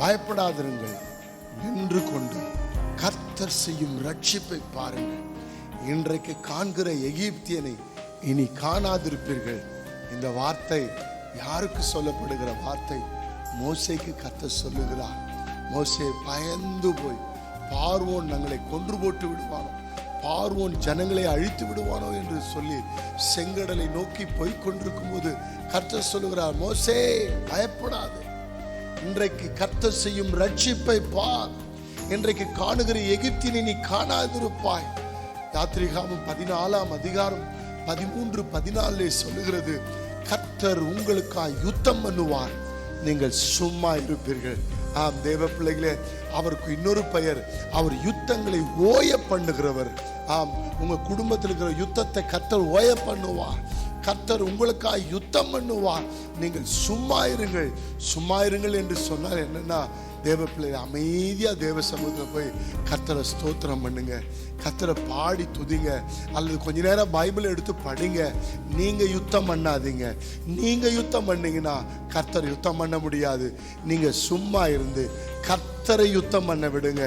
பயப்படாதிருங்கள் நின்று கொண்டு கர்த்தர் செய்யும் ரட்சிப்பை பாருங்கள். இன்றைக்கு காண்கிற எகிப்தியனை இனி காணாதிருப்பீர்கள். இந்த வார்த்தை யாருக்கு சொல்லப்படுகிற வார்த்தை? மோசைக்கு கத்த சொல்லுகிறார். மோசே பயந்து போய் பார்வோன் தங்களை கொன்று போட்டு விடுவானோ? பார்வோன் ஜனங்களை அழித்து விடுவானோ என்று சொல்லி செங்கடலை நோக்கி போய் கொண்டிருக்கும் போது கர்த்தர் சொல்லுகிறார் மோசே பயப்படாது. இன்றைக்கு கர்த்த செய்யும் ரட்சிப்பை பார். இன்றைக்கு காணுகிற எகிப்தினை நீ காணாதிருப்பாய். யாத்ரிகாமம் பதினாலாம் அதிகாரம் பதிமூன்று பதினாலே சொல்லுகிறது கர்த்தர் உங்களுக்காய் யுத்தம் பண்ணுவார். நீங்கள் சும்மா இருப்பீர்கள். ஆம் தேவ பிள்ளைகளே அவருக்கு இன்னொரு பெயர் அவர் யுத்தங்களை ஓய பண்ணுகிறவர். ஆம் உங்க குடும்பத்தில் இருக்கிற யுத்தத்தை கர்த்தர் ஓய பண்ணுவார். கர்த்தர் உங்களுக்காக யுத்தம் பண்ணுவார். நீங்கள் சும்மா இருங்கள். சும்மா இருங்கள் என்று சொன்னால் என்னன்னா தேவ பிள்ளை அமைதியாக தேவ சமூகத்தில் போய் கத்தரை ஸ்தோத்திரம் பண்ணுங்க. கத்தரை பாடி துதிங்க. அல்லது கொஞ்ச நேரம் பைபிள் எடுத்து படிங்க. நீங்கள் யுத்தம் பண்ணாதீங்க. நீங்கள் யுத்தம் பண்ணீங்கன்னா கர்த்தர் யுத்தம் பண்ண முடியாது. நீங்கள் சும்மா இருந்து கர்த்தரை யுத்தம் பண்ண விடுங்க.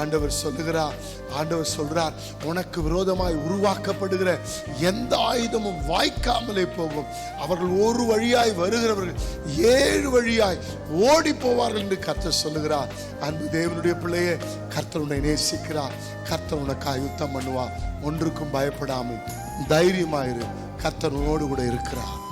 ஆண்டவர் சொல்லுகிறார் ஆண்டவர் சொல்றார் உனக்கு விரோதமாய் உருவாக்கப்படுகிற எந்த ஆயுதமும் வாய்க்காமலே போகும். அவர்கள் ஒரு வழியாய் வருகிறவர்கள் ஏழு வழியாய் ஓடி போவார்கள் என்று கர்த்தர் சொல்லுகிறார். அன்பு தேவனுடைய பிள்ளையே கர்த்தர் உன்னை நேசிக்கிறார். கர்த்தர் உனக்காக யுத்தம் பண்ணுவார். ஒன்றுக்கும் பயப்படாமல் தைரியமாயிரு. கர்த்தர் உன்னோடு கூட இருக்கிறார்.